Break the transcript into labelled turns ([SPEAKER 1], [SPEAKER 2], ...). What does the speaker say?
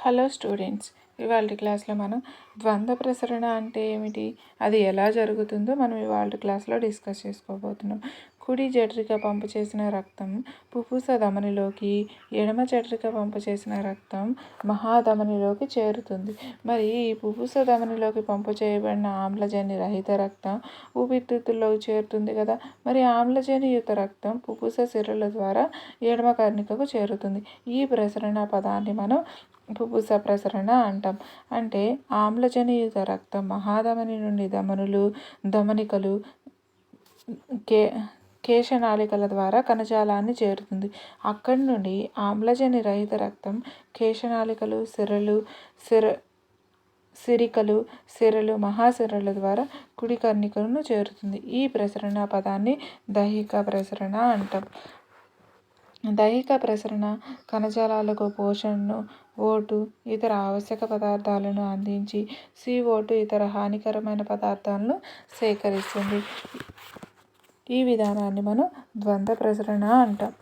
[SPEAKER 1] Hello students ఇవాళ క్లాస్లో మనం ద్వంద్వ ప్రసరణ అంటే ఏమిటి? అది ఎలా జరుగుతుందో మనం ఇవాళ క్లాస్లో డిస్కస్ చేసుకోబోతున్నాం. కుడి జఠరిక పంపు చేసిన రక్తం పుఫుస ధమనిలోకి ఎడమ జఠరిక పంపు చేసిన రక్తం మహాధమనిలోకి చేరుతుంది. మరి ఈ పుఫుస ధమనిలోకి పంపు చేయబడిన ఆమ్లజని రహిత రక్తం ఊపిరితిత్తుల్లోకి చేరుతుంది కదా. మరి ఆమ్లజనియుత రక్తం పుఫుస సిరల ద్వారా ఎడమ కర్ణికకు చేరుతుంది. ఈ ప్రసరణ పదాన్ని మనం పుపుస ప్రసరణ అంటాం. అంటే ఆమ్లజనియుత రక్తం మహాధమని నుండి ధమనులు ధమనికలు కే కేశనాళికల ద్వారా కణజాలాన్ని చేరుతుంది. అక్కడి నుండి ఆమ్లజని రహిత రక్తం కేశనాళికలు సిరలు సిర సిరికలు సిరలు మహాసిరల ద్వారా కుడి కర్ణికలను చేరుతుంది. ఈ ప్రసరణ పదాన్ని దైహిక ప్రసరణ అంటాం. దైహిక ప్రసరణ కణజాలాలకు పోషణను ఓటు ఇతర ఆవశ్యక పదార్థాలను అందించి సి ఓటు ఇతర హానికరమైన పదార్థాలను సేకరిస్తుంది. ఈ విధానాన్ని మనం ద్వంద్వ ప్రసరణ అంటాం.